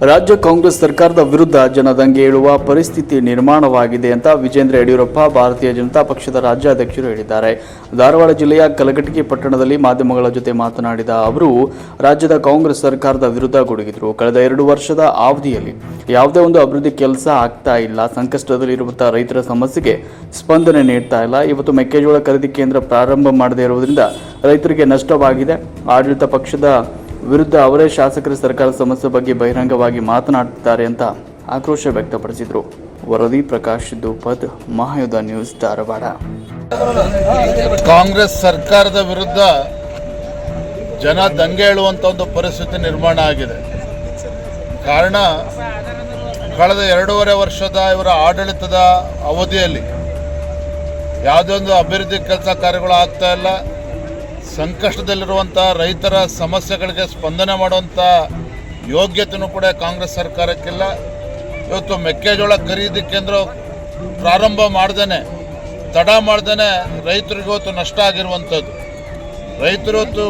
ರಾಜ್ಯ ಕಾಂಗ್ರೆಸ್ ಸರ್ಕಾರದ ವಿರುದ್ಧ ಜನದಂಗೆ ಏಳುವ ಪರಿಸ್ಥಿತಿ ನಿರ್ಮಾಣವಾಗಿದೆ ಅಂತ ವಿಜೇಂದ್ರ ಯಡಿಯೂರಪ್ಪ ಭಾರತೀಯ ಜನತಾ ಪಕ್ಷದ ರಾಜ್ಯಾಧ್ಯಕ್ಷರು ಹೇಳಿದ್ದಾರೆ. ಧಾರವಾಡ ಜಿಲ್ಲೆಯ ಕಲಘಟಗಿ ಪಟ್ಟಣದಲ್ಲಿ ಮಾಧ್ಯಮಗಳ ಜೊತೆ ಮಾತನಾಡಿದ ಅವರು, ರಾಜ್ಯದ ಕಾಂಗ್ರೆಸ್ ಸರ್ಕಾರದ ವಿರುದ್ಧ ಗುಡುಗಿದ್ರು. ಕಳೆದ ಎರಡು ವರ್ಷದ ಅವಧಿಯಲ್ಲಿ ಯಾವುದೇ ಒಂದು ಅಭಿವೃದ್ಧಿ ಕೆಲಸ ಆಗ್ತಾ ಇಲ್ಲ. ಸಂಕಷ್ಟದಲ್ಲಿರುವಂತಹ ರೈತರ ಸಮಸ್ಯೆಗೆ ಸ್ಪಂದನೆ ನೀಡ್ತಾ ಇಲ್ಲ. ಇವತ್ತು ಮೆಕ್ಕೆಜೋಳ ಖರೀದಿ ಕೇಂದ್ರ ಪ್ರಾರಂಭ ಮಾಡದೇ ಇರುವುದರಿಂದ ರೈತರಿಗೆ ನಷ್ಟವಾಗಿದೆ. ಆಡಳಿತ ಪಕ್ಷದ ವಿರುದ್ಧ ಅವರೇ ಶಾಸಕರ ಸರ್ಕಾರದ ಸಮಸ್ಯೆ ಬಗ್ಗೆ ಬಹಿರಂಗವಾಗಿ ಮಾತನಾಡುತ್ತಿದ್ದಾರೆ ಅಂತ ಆಕ್ರೋಶ ವ್ಯಕ್ತಪಡಿಸಿದರು. ವರದಿ ಪ್ರಕಾಶ್ ದುಪದ್ ಮಹಾಯುಧ ನ್ಯೂಸ್, ಧಾರವಾಡ. ಕಾಂಗ್ರೆಸ್ ಸರ್ಕಾರದ ವಿರುದ್ಧ ಜನ ದಂಗೆ ಹೇಳುವಂಥ ಒಂದು ಪರಿಸ್ಥಿತಿ ನಿರ್ಮಾಣ ಆಗಿದೆ. ಕಾರಣ, ಕಳೆದ ಎರಡೂವರೆ ವರ್ಷದ ಇವರ ಆಡಳಿತದ ಅವಧಿಯಲ್ಲಿ ಯಾವುದೇ ಒಂದು ಅಭಿವೃದ್ಧಿ ಕೆಲಸ ಕಾರ್ಯಗಳು ಆಗ್ತಾ ಇಲ್ಲ. ಸಂಕಷ್ಟದಲ್ಲಿರುವಂಥ ರೈತರ ಸಮಸ್ಯೆಗಳಿಗೆ ಸ್ಪಂದನೆ ಮಾಡುವಂಥ ಯೋಗ್ಯತೆಯೂ ಕೂಡ ಕಾಂಗ್ರೆಸ್ ಸರ್ಕಾರಕ್ಕಿಲ್ಲ. ಇವತ್ತು ಮೆಕ್ಕೆಜೋಳ ಖರೀದಿ ಕೇಂದ್ರ ಪ್ರಾರಂಭ ಮಾಡ್ದೇ ತಡ ಮಾಡ್ದೇನೆ ರೈತರಿಗೆ ನಷ್ಟ ಆಗಿರುವಂಥದ್ದು. ರೈತರು ಇವತ್ತು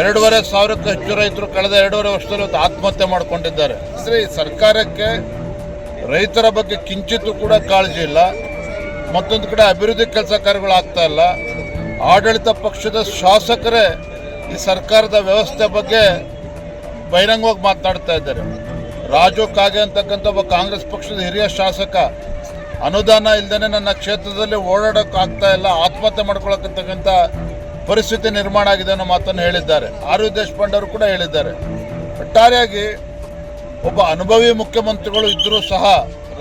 ಎರಡೂವರೆ ಸಾವಿರಕ್ಕೂ ಹೆಚ್ಚು ರೈತರು ಕಳೆದ ಎರಡೂವರೆ ವರ್ಷದಲ್ಲಿ ಇವತ್ತು ಆತ್ಮಹತ್ಯೆ ಮಾಡಿಕೊಂಡಿದ್ದಾರೆ. ಸರಿ ಸರ್ಕಾರಕ್ಕೆ ರೈತರ ಬಗ್ಗೆ ಕಿಂಚಿತ್ತು ಕೂಡ ಕಾಳಜಿ ಇಲ್ಲ. ಮತ್ತೊಂದು ಕಡೆ ಅಭಿವೃದ್ಧಿ ಕೆಲಸ ಕಾರ್ಯಗಳು ಆಗ್ತಾ ಇಲ್ಲ. ಆಡಳಿತ ಪಕ್ಷದ ಶಾಸಕರೇ ಈ ಸರ್ಕಾರದ ವ್ಯವಸ್ಥೆ ಬಗ್ಗೆ ಬಹಿರಂಗವಾಗಿ ಮಾತನಾಡ್ತಾ ಇದ್ದಾರೆ. ರಾಜು ಕಾಗೆ ಅಂತಕ್ಕಂಥ ಒಬ್ಬ ಕಾಂಗ್ರೆಸ್ ಪಕ್ಷದ ಹಿರಿಯ ಶಾಸಕ, ಅನುದಾನ ಇಲ್ಲದೇ ನನ್ನ ಕ್ಷೇತ್ರದಲ್ಲಿ ಓಡಾಡೋಕ್ಕಾಗ್ತಾ ಇಲ್ಲ, ಆತ್ಮಹತ್ಯೆ ಮಾಡ್ಕೊಳಕ್ಕಂತಕ್ಕಂಥ ಪರಿಸ್ಥಿತಿ ನಿರ್ಮಾಣ ಆಗಿದೆ ಅನ್ನೋ ಮಾತನ್ನು ಹೇಳಿದ್ದಾರೆ. ಆರ್ ದೇಶಪಾಂಡೆ ಅವರು ಕೂಡ ಹೇಳಿದ್ದಾರೆ. ಒಟ್ಟಾರೆಯಾಗಿ ಒಬ್ಬ ಅನುಭವಿ ಮುಖ್ಯಮಂತ್ರಿಗಳು ಇದ್ದರೂ ಸಹ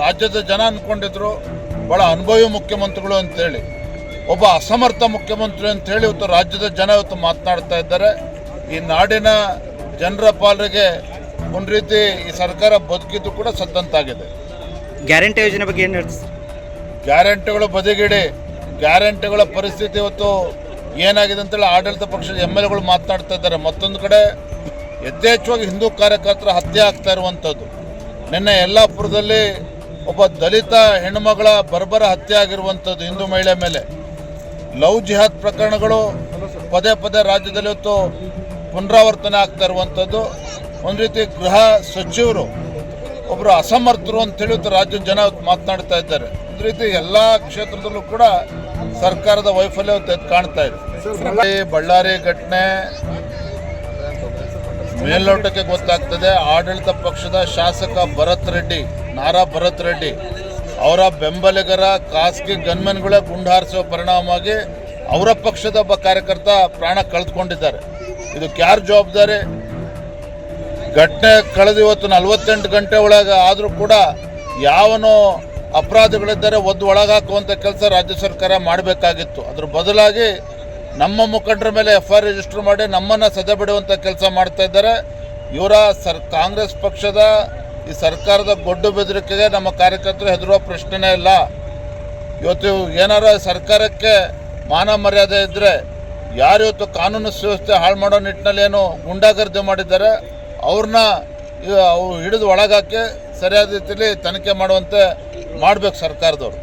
ರಾಜ್ಯದ ಜನ ಅಂದ್ಕೊಂಡಿದ್ರು ಬಹಳ ಅನುಭವಿ ಮುಖ್ಯಮಂತ್ರಿಗಳು ಅಂತೇಳಿ. ಒಬ್ಬ ಅಸಮರ್ಥ ಮುಖ್ಯಮಂತ್ರಿ ಅಂತ ಹೇಳಿ ಇವತ್ತು ರಾಜ್ಯದ ಜನ ಇವತ್ತು ಮಾತನಾಡ್ತಾ ಇದ್ದಾರೆ. ಈ ನಾಡಿನ ಜನರ ಪಾಲರಿಗೆ ಒಂದು ರೀತಿ ಈ ಸರ್ಕಾರ ಬದುಕಿದ್ದು ಕೂಡ ಸತ್ತಂತಾಗಿದೆ. ಗ್ಯಾರಂಟಿ ಯೋಜನೆ ಬಗ್ಗೆ ಏನು ಹೇಳ್ತೀವಿ ಗ್ಯಾರಂಟಿಗಳು ಬದಿಗಿಡಿ ಗ್ಯಾರಂಟಿಗಳ ಪರಿಸ್ಥಿತಿ ಇವತ್ತು ಏನಾಗಿದೆ ಅಂತೇಳಿ ಆಡಳಿತ ಪಕ್ಷದ ಎಂ ಎಲ್ ಎಗಳು ಮಾತನಾಡ್ತಾ ಇದ್ದಾರೆ. ಮತ್ತೊಂದು ಕಡೆ ಯಥೇಚ್ಛವಾಗಿ ಹಿಂದೂ ಕಾರ್ಯಕರ್ತರ ಹತ್ಯೆ ಆಗ್ತಾ ಇರುವಂಥದ್ದು ನಿನ್ನೆ ಯಲ್ಲಾಪುರದಲ್ಲಿ ಒಬ್ಬ ದಲಿತ ಹೆಣ್ಣುಮಗಳ ಬರ್ಬರ ಹತ್ಯೆ ಆಗಿರುವಂಥದ್ದು ಹಿಂದೂ ಮಹಿಳೆ ಮೇಲೆ. ಲವ್ ಜಿಹಾದ್ ಪ್ರಕರಣಗಳು ಪದೇ ಪದೇ ರಾಜ್ಯದಲ್ಲಿ ಇವತ್ತು ಪುನರಾವರ್ತನೆ ಆಗ್ತಾ ಇರುವಂಥದ್ದು. ಒಂದು ರೀತಿ ಗೃಹ ಸಚಿವರು ಒಬ್ಬರು ಅಸಮರ್ಥರು ಅಂತೇಳಿ ರಾಜ್ಯದ ಜನ ಮಾತನಾಡ್ತಾ ಇದ್ದಾರೆ. ಒಂದು ರೀತಿ ಎಲ್ಲ ಕ್ಷೇತ್ರದಲ್ಲೂ ಕೂಡ ಸರ್ಕಾರದ ವೈಫಲ್ಯ ಕಾಣ್ತಾ ಇದೆ. ಬಳ್ಳಾರಿ ಘಟನೆ ಮೇಲ್ನೋಟಕ್ಕೆ ಗೊತ್ತಾಗ್ತದೆ. ಆಡಳಿತ ಪಕ್ಷದ ಶಾಸಕ ಭರತ್ ರೆಡ್ಡಿ, ನಾರಾ ಭರತ್ ರೆಡ್ಡಿ ಅವರ ಬೆಂಬಲಿಗರ ಖಾಸಗಿ ಗನ್ಮೆನ್ಗಳೇ ಗುಂಡಾರಿಸುವ ಪರಿಣಾಮವಾಗಿ ಅವರ ಪಕ್ಷದ ಒಬ್ಬ ಕಾರ್ಯಕರ್ತ ಪ್ರಾಣ ಕಳೆದುಕೊಂಡಿದ್ದಾರೆ. ಇದಕ್ಕೆ ಯಾರು ಜವಾಬ್ದಾರಿ? ಘಟನೆ ಕಳೆದು ಇವತ್ತು ನಲವತ್ತೆಂಟು ಗಂಟೆ ಒಳಗೆ ಆದರೂ ಕೂಡ ಯಾವನೋ ಅಪರಾಧಿಗಳಿದ್ದಾರೆ, ಒದ್ದು ಒಳಗಾಕುವಂಥ ಕೆಲಸ ರಾಜ್ಯ ಸರ್ಕಾರ ಮಾಡಬೇಕಾಗಿತ್ತು. ಅದ್ರ ಬದಲಾಗಿ ನಮ್ಮ ಮುಖಂಡರ ಮೇಲೆ ಎಫ್ ಐ ರಿಜಿಸ್ಟರ್ ಮಾಡಿ ನಮ್ಮನ್ನು ಸದೆ ಬಿಡುವಂಥ ಕೆಲಸ ಮಾಡ್ತಾ ಇದ್ದಾರೆ. ಇವರ ಸರ್, ಕಾಂಗ್ರೆಸ್ ಪಕ್ಷದ ಈ ಸರ್ಕಾರದ ಗೊಡ್ಡು ಬೆದರಿಕೆಗೆ ನಮ್ಮ ಕಾರ್ಯಕರ್ತರು ಹೆದರುವ ಪ್ರಶ್ನೆನೇ ಇಲ್ಲ. ಇವತ್ತು ಏನಾರ ಸರ್ಕಾರಕ್ಕೆ ಮಾನ ಮರ್ಯಾದೆ ಇದ್ದರೆ ಯಾರು ಇವತ್ತು ಕಾನೂನು ಸುವ್ಯವಸ್ಥೆ ಹಾಳು ಮಾಡೋ ನಿಟ್ಟಿನಲ್ಲಿ ಏನು ಗುಂಡಾಗರ್ದಿ ಮಾಡಿದ್ದಾರೆ, ಅವ್ರನ್ನ ಅವು ಹಿಡಿದು ಒಳಗಾಕಿ ಸರಿಯಾದ ರೀತಿಯಲ್ಲಿ ತನಿಖೆ ಮಾಡುವಂತೆ ಮಾಡ್ಬೇಕು ಸರ್ಕಾರದವರು.